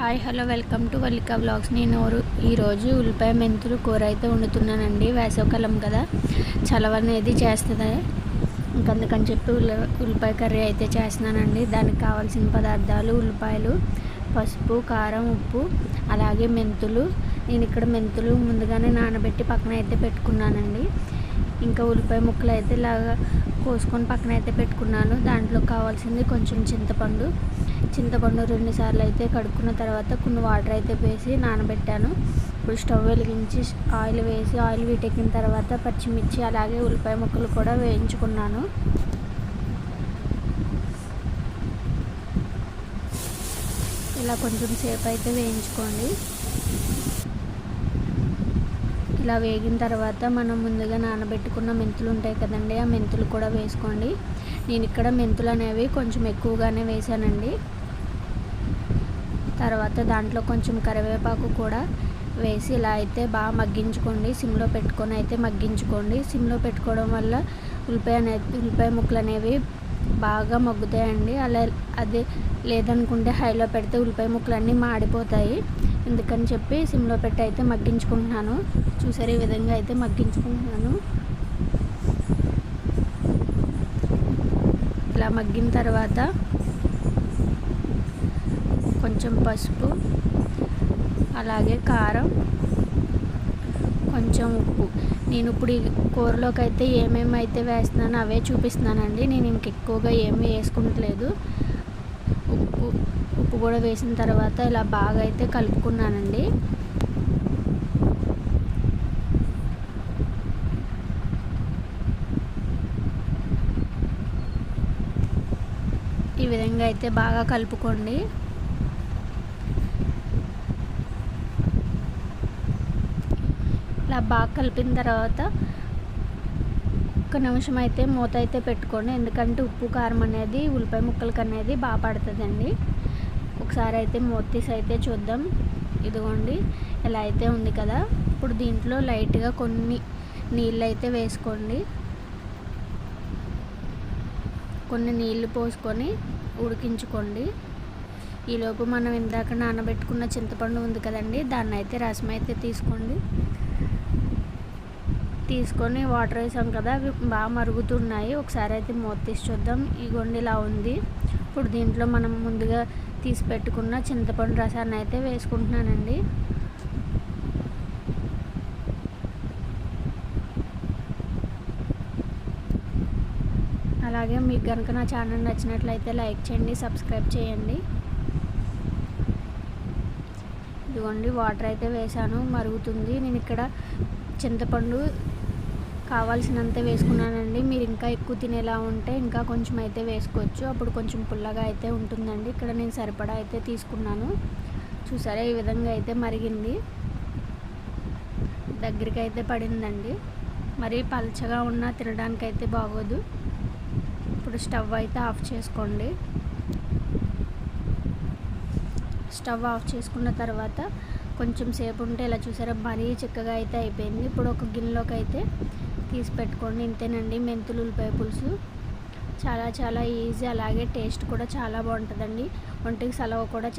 Hi hello welcome to Vallika blogs నేను ఈరోజు ఉల్లిపాయ మెంతులు కూర అయితే వండుతున్నానండి. వేసవకాలం కదా చలవ అనేది చేస్తుంది. ఇంకందుకని చెప్పి ఉల్లి ఉల్లిపాయ కర్రీ అయితే చేస్తున్నానండి. దానికి కావాల్సిన పదార్థాలు ఉల్లిపాయలు పసుపు కారం ఉప్పు అలాగే మెంతులు. నేను ఇక్కడ మెంతులు ముందుగానే నానబెట్టి పక్కన అయితే పెట్టుకున్నానండి. ఇంకా ఉల్లిపాయ ముక్కలు అయితే ఇలాగా కోసుకొని పక్కన అయితే పెట్టుకున్నాను. దాంట్లో కావాల్సింది కొంచెం చింతపండు చింతపండు రెండుసార్లు అయితే కడుక్కున్న తర్వాత కొన్ని వాటర్ అయితే వేసి నానబెట్టాను. ఇప్పుడు స్టవ్ వెలిగించి ఆయిల్ వేసి ఆయిల్ వీటెక్కిన తర్వాత పచ్చిమిర్చి అలాగే ఉల్లిపాయ ముక్కలు కూడా వేయించుకున్నాను. ఇలా కొంచెం సేపు అయితే వేయించుకోండి. ఇలా వేగిన తర్వాత మనం ముందుగా నానబెట్టుకున్న మెంతులు ఉంటాయి కదండి ఆ మెంతులు కూడా వేసుకోండి. నేను ఇక్కడ మెంతులు అనేవి కొంచెం ఎక్కువగానే వేసానండి తర్వాత దాంట్లో కొంచెం కరివేపాకు కూడా వేసి ఇలా అయితే బాగా మగ్గించుకోండి. సిమ్లో పెట్టుకొని అయితే మగ్గించుకోండి. సిమ్లో పెట్టుకోవడం వల్ల ఉల్లిపాయ అనేది ఉల్లిపాయ ముక్కలు అనేవి బాగా మగ్గుతాయండి. అలా అదే లేదనుకుంటే హైలో పెడితే ఉల్లిపాయ ముక్కలు అన్నీ మాడిపోతాయి. ఎందుకని చెప్పి సిమ్లో పెట్టి అయితే మగ్గించుకుంటున్నాను. చూసారు ఈ విధంగా అయితే మగ్గించుకుంటున్నాను. ఇలా మగ్గిన తర్వాత కొంచెం పసుపు అలాగే కారం కొంచెం ఉప్పు. నేను ఇప్పుడు ఈ కూరలోకి అయితే ఏమేమి అయితే వేస్తున్నానో అవే చూపిస్తున్నానండి. నేను ఇంక ఎక్కువగా ఏమీ వేసుకుంటలేదు. ఉప్పు ఉప్పు కూడా వేసిన తర్వాత ఇలా బాగా అయితే కలుపుకున్నానండి. ఈ విధంగా అయితే బాగా కలుపుకోండి. ఇలా బాగా కలిపిన తర్వాత ఒక్క నిమిషం అయితే మూత అయితే పెట్టుకోండి. ఎందుకంటే ఉప్పు కారం అనేది ఉల్లిపాయ ముక్కలకి అనేది బాగా పడుతుందండి. ఒకసారి అయితే మూత తీసి అయితే చూద్దాం. ఇదిగోండి ఇలా అయితే ఉంది కదా. ఇప్పుడు దీంట్లో లైట్గా కొన్ని నీళ్ళు అయితే వేసుకోండి. కొన్ని నీళ్ళు పోసుకొని ఉడికించుకోండి. ఈలోపు మనం ఇందాక నానబెట్టుకున్న చింతపండు ఉంది కదండి దాన్ని అయితే రసం అయితే తీసుకోండి. తీసుకొని వాటర్ వేసాం కదా అవి బాగా మరుగుతున్నాయి. ఒకసారి అయితే మూత తీసి చూద్దాం. ఈ గొండి ఇలా ఉంది. ఇప్పుడు దీంట్లో మనం ముందుగా తీసి పెట్టుకున్న చింతపండు రసాన్ని అయితే వేసుకుంటున్నానండి. అలాగే మీకు కనుక నా ఛానల్ నచ్చినట్లయితే లైక్ చేయండి సబ్స్క్రైబ్ చేయండి. ఇదిగోండి వాటర్ అయితే వేసాను మరుగుతుంది. నేను ఇక్కడ చింతపండు కావాల్సినంత వేసుకున్నానండి. మీరు ఇంకా ఎక్కువ తినేలా ఉంటే ఇంకా కొంచెం అయితే వేసుకోవచ్చు. అప్పుడు కొంచెం పుల్లగా అయితే ఉంటుందండి. ఇక్కడ నేను సరిపడా అయితే తీసుకున్నాను. చూసారా ఈ విధంగా అయితే మరిగింది. దగ్గరికి అయితే పడిందండి. మరి పలచగా ఉన్నా తినడానికి అయితే బాగోదు. ఇప్పుడు స్టవ్ అయితే ఆఫ్ చేసుకోండి. స్టవ్ ఆఫ్ చేసుకున్న తర్వాత కొంచెం సేపు ఉంటే ఇలా చూసారా మరీ చిక్కగా అయితే అయిపోయింది. ఇప్పుడు ఒక గిన్నెలోకి అయితే తీసి పెట్టుకోండి. ఇంతేనండి మెంతులు ఉల్లిపాయ పులుసు. చాలా చాలా ఈజీ. అలాగే టేస్ట్ కూడా చాలా బాగుంటుందండి. ఒంటికి సలవ కూడా